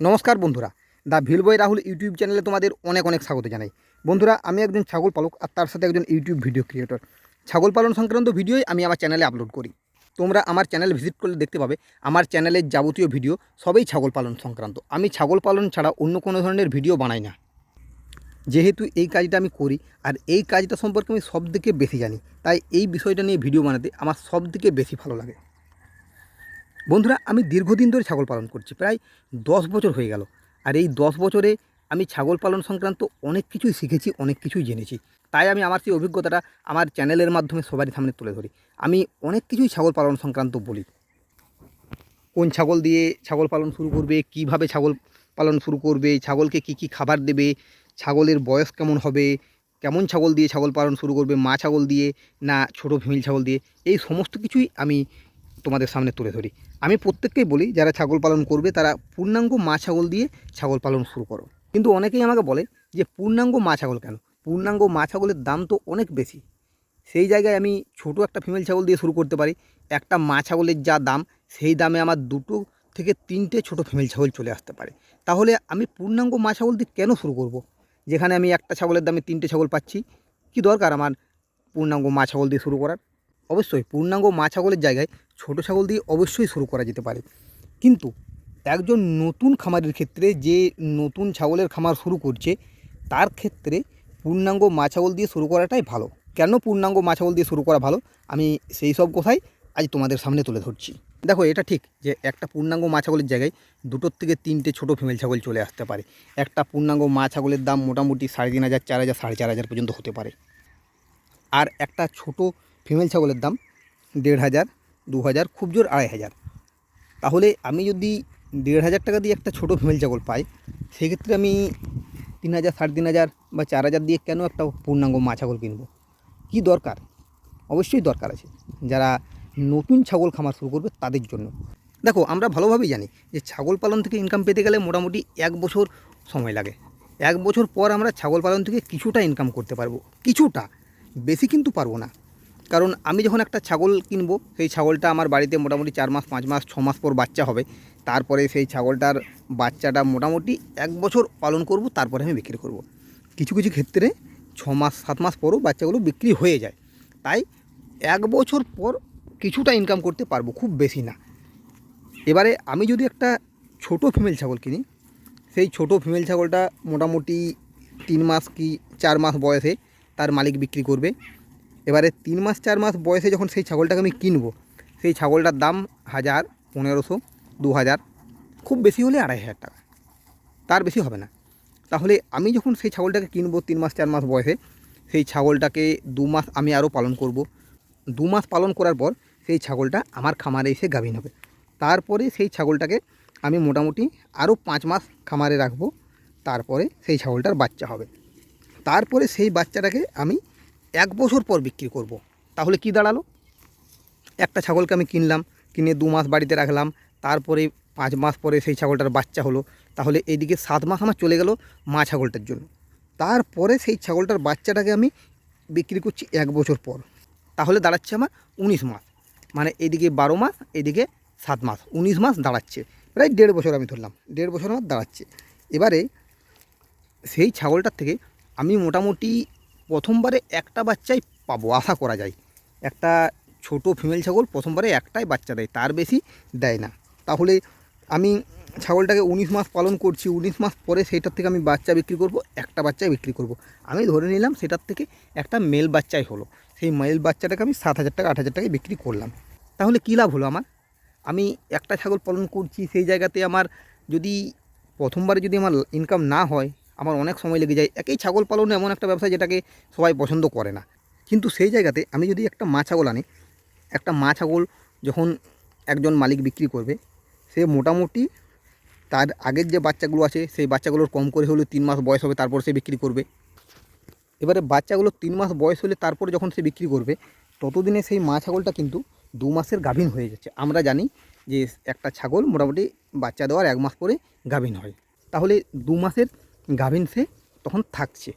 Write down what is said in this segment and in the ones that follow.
নমস্কার বন্ধুরা। The ভিলবয় Rahul YouTube চ্যানেলে তোমাদের অনেক অনেক স্বাগত জানাই। বন্ধুরা, আমি একজন ছাগল পালক আর তার সাথে একজন ইউটিউব ভিডিও ক্রিয়েটর। ছাগল পালন সংক্রান্ত ভিডিওই আমি আমার চ্যানেলে আপলোড করি। তোমরা আমার চ্যানেল ভিজিট করলে দেখতে পাবে, আমার চ্যানেলের যাবতীয় ভিডিও সবই ছাগল পালন সংক্রান্ত। আমি ছাগল পালন ছাড়া অন্য কোনো ধরনের ভিডিও বানাই না। যেহেতু এই কাজটা আমি করি আর এই কাজটা সম্পর্কে আমি সব থেকে বেশি জানি, তাই এই বিষয়টা নিয়ে ভিডিও বানাতে আমার সব থেকে বেশি ভালো লাগে। বন্ধুরা, আমি দীর্ঘদিন ধরে ছাগল পালন করছি, প্রায় দশ বছর হয়ে গেল। আর এই দশ বছরে আমি ছাগল পালন সংক্রান্ত অনেক কিছুই শিখেছি, অনেক কিছুই জেনেছি। তাই আমি আমার সেই অভিজ্ঞতাটা আমার চ্যানেলের মাধ্যমে সবারই সামনে তুলে ধরি। আমি অনেক কিছুই ছাগল পালন সংক্রান্ত বলি। কোন ছাগল দিয়ে ছাগল পালন শুরু করবে, কীভাবে ছাগল পালন শুরু করবে, ছাগলকে কি কি খাবার দেবে, ছাগলের বয়স কেমন হবে, কেমন ছাগল দিয়ে ছাগল পালন শুরু করবে, মা ছাগল দিয়ে না ছোটো ফিমেল ছাগল দিয়ে, এই সমস্ত কিছুই আমি তোমাদের সামনে তুলে ধরি। আমি প্রত্যেককেই বলি, যারা ছাগল পালন করবে, তারা পূর্ণাঙ্গ মা ছাগল দিয়ে ছাগল পালন শুরু করো। কিন্তু অনেকেই আমাকে বলে যে, পূর্ণাঙ্গ মা ছাগল কেন? পূর্ণাঙ্গ মা ছাগলের দাম তো অনেক বেশি। সেই জায়গায় আমি ছোট একটা ফিমেল ছাগল দিয়ে শুরু করতে পারি। একটা মা ছাগলের যা দাম, সেই দামে আমার দুটো থেকে তিনটে ছোট ফিমেল ছাগল চলে আসতে পারে। তাহলে আমি পূর্ণাঙ্গ মা ছাগল দিয়ে কেন শুরু করব। যেখানে আমি একটা ছাগলের দামে তিনটে ছাগল পাচ্ছি, কি দরকার আমার পূর্ণাঙ্গ মা ছাগল দিয়ে শুরু করার? অবশ্যই পূর্ণাঙ্গ মা ছাগলের জায়গায় ছোট ছাগল দিয়ে অবশ্যই শুরু করা যেতে পারে। কিন্তু একজন নতুন খামারের ক্ষেত্রে যে নতুন ছাগলের খামার শুরু করছে, তার ক্ষেত্রে পূর্ণাঙ্গ মা ছাগল দিয়ে শুরু করাটাই ভালো। কেন পূর্ণাঙ্গ মা ছাগল দিয়ে শুরু করা ভালো? আমি সেই সব কথাই আজ তোমাদের সামনে তুলে ধরছি। দেখো, এটা ঠিক যে একটা পূর্ণাঙ্গ মা ছাগলের জায়গায় দুটোর থেকে তিনটে ছোটো ফিমেল ছাগল চলে আসতে পারে। একটা পূর্ণাঙ্গ মা ছাগলের দাম মোটামুটি সাড়ে তিন হাজার, চার হাজার, সাড়ে চার হাজার পর্যন্ত হতে পারে। আর একটা ছোট ফিমেল ছাগলের দাম দেড় হাজার দু হাজার খুব জোর আড়াই হাজার। তাহলে আমি যদি দেড় হাজার টাকা দিয়ে একটা ছোটো ফিমেল ছাগল পাই, সেক্ষেত্রে আমি তিন হাজার, সাড়ে তিন হাজার বা চার হাজার দিয়ে কেন একটা পূর্ণাঙ্গ মা ছাগল কিনবো? কী দরকার? অবশ্যই দরকার আছে। যারা নতুন ছাগল খামার শুরু করবে তাদের জন্য। দেখো, আমরা ভালোভাবেই জানি যে ছাগল পালন থেকে ইনকাম পেতে গেলে মোটামুটি এক বছর সময় লাগে। এক বছর পর আমরা ছাগল পালন থেকে কিছুটা ইনকাম করতে পারব। কিছুটা। বেশি কিন্তু পারব না। কারণ আমি যখন একটা ছাগল কিনবো, সেই ছাগলটা আমার বাড়িতে মোটামুটি চার মাস, পাঁচ মাস, ছ মাস পর বাচ্চা হবে। তারপরে সেই ছাগলটার বাচ্চাটা মোটামুটি এক বছর পালন করব, তারপরে আমি বিক্রি করব। কিছু কিছু ক্ষেত্রে ছ মাস, সাত মাস পরও বাচ্চাগুলো বিক্রি হয়ে যায়। তাই এক বছর পর কিছুটা ইনকাম করতে পারব, খুব বেশি না। এবারে আমি যদি একটা ছোট ফিমেল ছাগল কিনি, সেই ছোট ফিমেল ছাগলটা মোটামুটি তিন মাস কি চার মাস বয়সে তার মালিক বিক্রি করবে। এবারে তিন মাস, চার মাস বয়সে যখন সেই ছাগলটাকে আমি কিনবো, সেই ছাগলটার দাম হাজার পনেরোশো, দু হাজার, খুব বেশি হলে আড়াই হাজার টাকা। তার বেশি হবে না। তাহলে আমি যখন সেই ছাগলটাকে কিনবো তিন মাস, চার মাস বয়সে, সেই ছাগলটাকে দু মাস আমি আরও পালন করব। দু মাস পালন করার পর সেই ছাগলটা আমার খামারে এসে গাভিন হবে। তারপরে সেই ছাগলটাকে আমি মোটামুটি আরও পাঁচ মাস খামারে রাখব। তারপরে সেই ছাগলটার বাচ্চা হবে। তারপরে সেই বাচ্চাটাকে আমি এক বছর পর বিক্রি করব। তাহলে কি দাঁড়াল? একটা ছাগলকে আমি কিনলাম, কিনে দু মাস বাড়িতে রাখলাম, তারপরে পাঁচ মাস পরে সেই ছাগলটার বাচ্চা হলো। তাহলে এইদিকে সাত মাস আমার চলে গেল মা ছাগলটার জন্য। তারপরে সেই ছাগলটার বাচ্চাটাকে আমি বিক্রি করছি এক বছর পর। তাহলে দাঁড়াচ্ছে আমার উনিশ মাস। মানে এদিকে বারো মাস এদিকে সাত মাস। উনিশ মাস দাঁড়াচ্ছে। প্রায় দেড় বছর আমি ধরলাম। দেড় বছর আমার দাঁড়াচ্ছে। এবারে সেই ছাগলটার থেকে আমি মোটামুটি প্রথমবারে একটা বাচ্চাই পাবো, আশা করা যায়। একটা ছোট ফিমেল ছাগল প্রথমবারে একটাই বাচ্চা দেয়, তার বেশি দেয় না। তাহলে আমি ছাগলটাকে উনিশ মাস পালন করছি, উনিশ মাস পরে সেইটার থেকে আমি বাচ্চা বিক্রি করব, একটা বাচ্চাই বিক্রি করব। আমি ধরে নিলাম সেটার থেকে একটা মেল বাচ্চাই হলো, সেই মেল বাচ্চাটাকে আমি সাত হাজার টাকা, আট হাজার টাকায় বিক্রি করলাম। তাহলে কী লাভ হলো আমার? আমি একটা ছাগল পালন করছি, সেই জায়গাতে আমার যদি প্রথমবারে যদি আমার ইনকাম না হয় আমার অনেক সময় লেগে যায়। একই ছাগল পালন এমন একটা ব্যবসা যেটাকে সবাই পছন্দ করে না। কিন্তু সেই জায়গাতে আমি যদি একটা মা ছাগল আনি, একটা মা ছাগল যখন একজন মালিক বিক্রি করবে, সে মোটামুটি তার আগের যে বাচ্চাগুলো আছে, সেই বাচ্চাগুলোর কম করে হলেও তিন মাস বয়স হবে, তারপর সে বিক্রি করবে। এবারে বাচ্চাগুলো তিন মাস বয়স হলে তারপর যখন সে বিক্রি করবে, ততদিনে সেই মা ছাগলটা কিন্তু দু মাসের গাভিন হয়ে যাচ্ছে। আমরা জানি যে একটা ছাগল মোটামুটি বাচ্চা দেওয়ার এক মাস পরে গাভিন হয়। তাহলে দু মাসের গাভিন সে তখন থাকছে।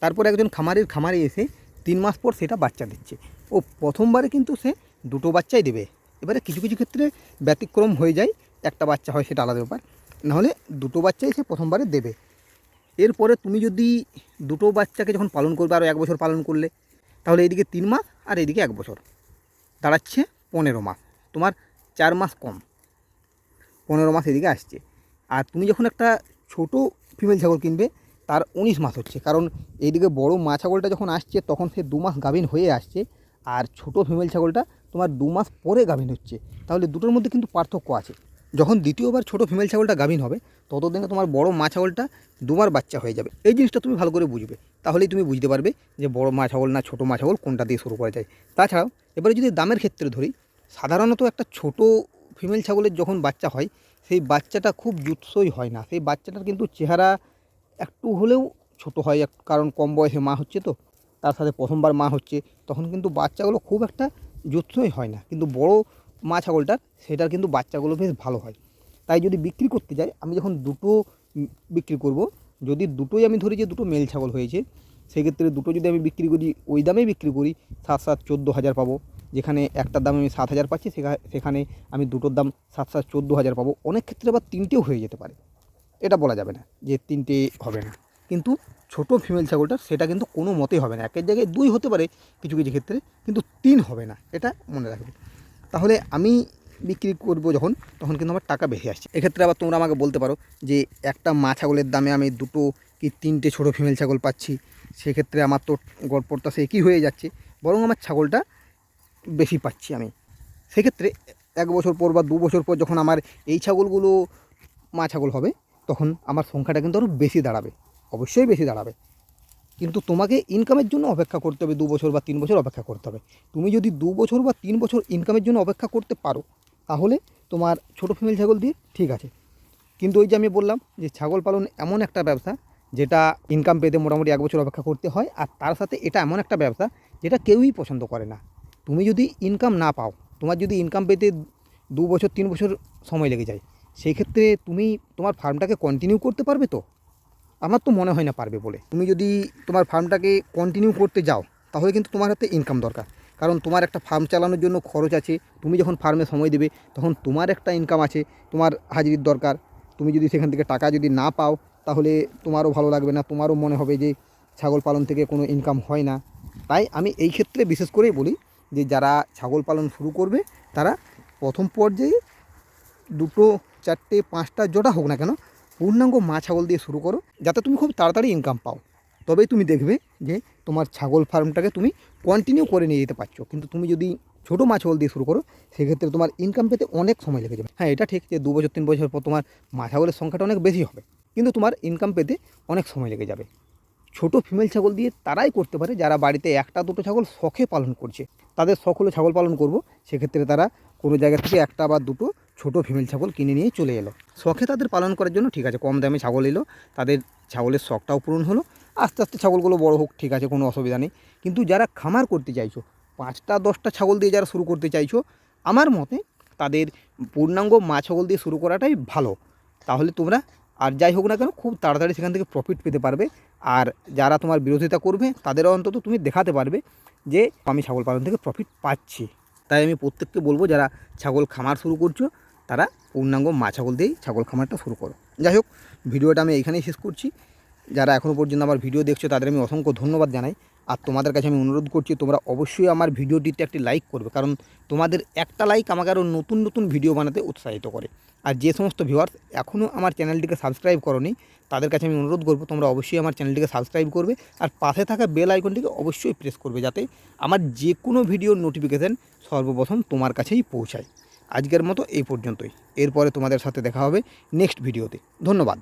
তারপর একজন খামারের খামারে এসে তিন মাস পর সেটা বাচ্চা দিচ্ছে। ও প্রথমবারে কিন্তু সে দুটো বাচ্চাই দেবে। এবারে কিছু কিছু ক্ষেত্রে ব্যতিক্রম হয়ে যায়, একটা বাচ্চা হয় সেটা আলাদা ব্যাপার। নাহলে দুটো বাচ্চাই সে প্রথমবারে দেবে। এরপরে তুমি যদি দুটো বাচ্চাকে যখন পালন করবে আরও এক বছর পালন করলে, তাহলে এইদিকে তিন মাস আর এইদিকে এক বছর। দাঁড়াচ্ছে পনেরো মাস। তোমার চার মাস কম। পনেরো মাস এদিকে আসছে। আর তুমি যখন একটা ছোট ফিমেল ছাগল কিনবে, তার উনিশ মাস হচ্ছে। কারণ এইদিকে বড় মা ছাগলটা যখন আসছে, তখন সে দু মাস গাভিন হয়ে আসছে। আর ছোট ফিমেল ছাগলটা তোমার দু মাস পরে গাভিন হচ্ছে। তাহলে দুটোর মধ্যে কিন্তু পার্থক্য আছে। যখন দ্বিতীয়বার ছোট ফিমেল ছাগলটা গাভিন হবে, ততদিনে তোমার বড় মা ছাগলটা দুবার বাচ্চা হয়ে যাবে। এই জিনিসটা তুমি ভালো করে বুঝবে। তাহলেই তুমি বুঝতে পারবে যে বড় মা ছাগল না ছোট মা ছাগল কোনটা দিয়ে শুরু করা যায়। তাছাড়াও, এবারে যদি দামের ক্ষেত্রে ধরি, সাধারণত একটা ছোট ফিমেল ছাগলের যখন বাচ্চা হয় সেই বাচ্চাটা খুব জুৎসই হয় না। সেই বাচ্চাটার কিন্তু চেহারা একটু হলেও ছোট হয় কারণ কম বয়সে মা হচ্ছে তো, তার সাথে প্রথমবার মা হচ্ছে, তখন কিন্তু বাচ্চাগুলো খুব একটা জুৎসই হয় না। কিন্তু বড় মা ছাগলটার, সেটার কিন্তু বাচ্চাগুলো বেশ ভালো হয়। তাই যদি বিক্রি করতে যাই, আমি যখন দুটো বিক্রি করব, যদি দুটোই আমি ধরি যে দুটো মেল ছাগল হয়েছে, সেক্ষেত্রে দুটো যদি আমি বিক্রি করি, ওই দামেই বিক্রি করি, সাত সাত, চোদ্দ হাজার পাবো। যেখানে একটার দাম আমি সাত হাজার পাচ্ছি, সেখা- সেখানে আমি দুটোর দাম সাত সাত চোদ্দ হাজার পাবো। অনেক ক্ষেত্রে আবার তিনটেও হয়ে যেতে পারে। এটা বলা যাবে না যে তিনটে হবে না। কিন্তু ছোট ফিমেল ছাগলটা সেটা কিন্তু কোনো মতেই হবে না। একের জায়গায় দুই হতে পারে কিছু কিছু ক্ষেত্রে, কিন্তু তিন হবে না। এটা মনে রাখবে। তাহলে আমি বিক্রি করব যখন, তখন কিন্তু আমার টাকা বেশি আসছে। এক্ষেত্রে আবার তোমরা আমাকে বলতে পারো যে একটা মা ছাগলের দামে আমি দুটো কি তিনটে ছোট ফিমেল ছাগল পাচ্ছি। সেক্ষেত্রে আমার তো গড়পড়টা সে একই হয়ে যাচ্ছে। বরং আমার ছাগলটা বেশি পাচ্ছি আমি। সেক্ষেত্রে এক বছর পর বা দু বছর পর যখন আমার এই ছাগলগুলো মা ছাগল হবে, তখন আমার সংখ্যাটা কিন্তু আরও বেশি দাঁড়াবে, অবশ্যই বেশি দাঁড়াবে। কিন্তু তোমাকে ইনকামের জন্য অপেক্ষা করতে হবে দু বছর বা তিন বছর অপেক্ষা করতে হবে। তুমি যদি দু বছর বা তিন বছর ইনকামের জন্য অপেক্ষা করতে পারো, তাহলে তোমার ছোট ফিমেল ছাগল দিয়ে ঠিক আছে। কিন্তু ওই যে আমি বললাম যে ছাগল পালন এমন একটা ব্যবসা, যেটা ইনকাম পেতে মোটামুটি এক বছর অপেক্ষা করতে হয়, আর তার সাথে এটা এমন একটা ব্যবসা, যেটা কেউই পছন্দ করে না। তুমি যদি ইনকাম না পাও, তোমার যদি ইনকাম পেতে দু বছর, তিন বছর সময় লেগে যায়, সেই ক্ষেত্রে তুমি তোমার ফার্মটাকে কন্টিনিউ করতে পারবে তো? আমার তো মনে হয় না পারবে বলে। তুমি যদি তোমার ফার্মটাকে কন্টিনিউ করতে যাও, তাহলে কিন্তু তোমার হাতে ইনকাম দরকার। কারণ তোমার একটা ফার্ম চালানোর জন্য খরচ আছে, তুমি যখন ফার্মে সময় দেবে, তখন তোমার একটা ইনকাম আছে, তোমার হাজিরির দরকার। তুমি যদি সেখান থেকে টাকা যদি না পাও, তাহলে তোমারও ভালো লাগবে না, তোমারও মনে হবে যে ছাগল পালন থেকে কোনো ইনকাম হয় না। তাই আমি এই ক্ষেত্রে বিশেষ করেই বলি যে যারা ছাগল পালন শুরু করবে, তারা প্রথম পর্যায়ে দুটো, চারটে, পাঁচটা জোটা হোক না কেন, পূর্ণাঙ্গ মা ছাগল দিয়ে শুরু করো, যাতে তুমি খুব তাড়াতাড়ি ইনকাম পাও। তবেই তুমি দেখবে যে তোমার ছাগল ফার্মটাকে তুমি কন্টিনিউ করে নিয়ে যেতে পারছ। কিন্তু তুমি যদি ছোটো মা ছাগল দিয়ে শুরু করো, সেক্ষেত্রে তোমার ইনকাম পেতে অনেক সময় লেগে যাবে। হ্যাঁ এটা ঠিক যে দু বছর, তিন বছর পর তোমার মা ছাগলের সংখ্যাটা অনেক বেশি হবে, কিন্তু তোমার ইনকাম পেতে অনেক সময় লেগে যাবে। ছোট ফিমেল ছাগল দিয়ে তারাই করতে পারে, যারা বাড়িতে একটা দুটো ছাগল শখে পালন করছে। তাদের শখ হলো ছাগল পালন করব, সেক্ষেত্রে তারা কোনো জায়গা থেকে একটা বা দুটো ছোট ফিমেল ছাগল কিনে নিয়ে চলে এলো। শখে তাদের পালন করার জন্য ঠিক আছে, কম দামে ছাগল এলো, তাদের ছাগলের শখটাও পূরণ হলো, আস্তে আস্তে ছাগলগুলো বড় হোক, ঠিক আছে, কোনো অসুবিধা নেই। কিন্তু যারা খামার করতে চাইছো, পাঁচটা, দশটা ছাগল দিয়ে যারা শুরু করতে চাইছো, আমার মতে তাদের পূর্ণাঙ্গ মা ছাগল দিয়ে শুরু করাটাই ভালো। তাহলে তোমরা আর যাই হোক না কেন, খুব তাড়াতাড়ি সেখান থেকে প্রফিট পেতে পারবে। আর যারা তোমার বিরোধিতা করবে তাদেরও অন্তত তুমি দেখাতে পারবে যে আমি ছাগল পালন থেকে প্রফিট পাচ্ছি। তাই আমি প্রত্যেককে বলব, যারা ছাগল খামার শুরু করছ, তারা পূর্ণাঙ্গ মা ছাগল দিয়েই ছাগল খামারটা শুরু করো। যাই হোক, ভিডিওটা আমি এইখানেই শেষ করছি। যারা এখনও পর্যন্ত আমার ভিডিও দেখছ, তাদের আমি অসংখ্য ধন্যবাদ জানাই। আর তোমাদের কাছে আমি অনুরোধ করছি, তোমরা অবশ্যই আমার ভিডিওটিতে একটি লাইক করবে, কারণ তোমাদের একটা লাইক আমাকে আরও নতুন নতুন ভিডিও বানাতে উৎসাহিত করে। আর যে সমস্ত ভিউয়ার্স এখনও আমার চ্যানেলটিকে সাবস্ক্রাইব করনি, তাদের কাছে আমি অনুরোধ করব, তোমরা অবশ্যই আমার চ্যানেলটিকে সাবস্ক্রাইব করবে, আর পাশে থাকা বেল আইকনটিকে অবশ্যই প্রেস করবে, যাতে আমার যে কোনো ভিডিওর নোটিফিকেশান সর্বপ্রথম তোমার কাছেই পৌঁছায়। আজকের মতো এই পর্যন্তই। এরপরে তোমাদের সাথে দেখা হবে নেক্সট ভিডিওতে ধন্যবাদ।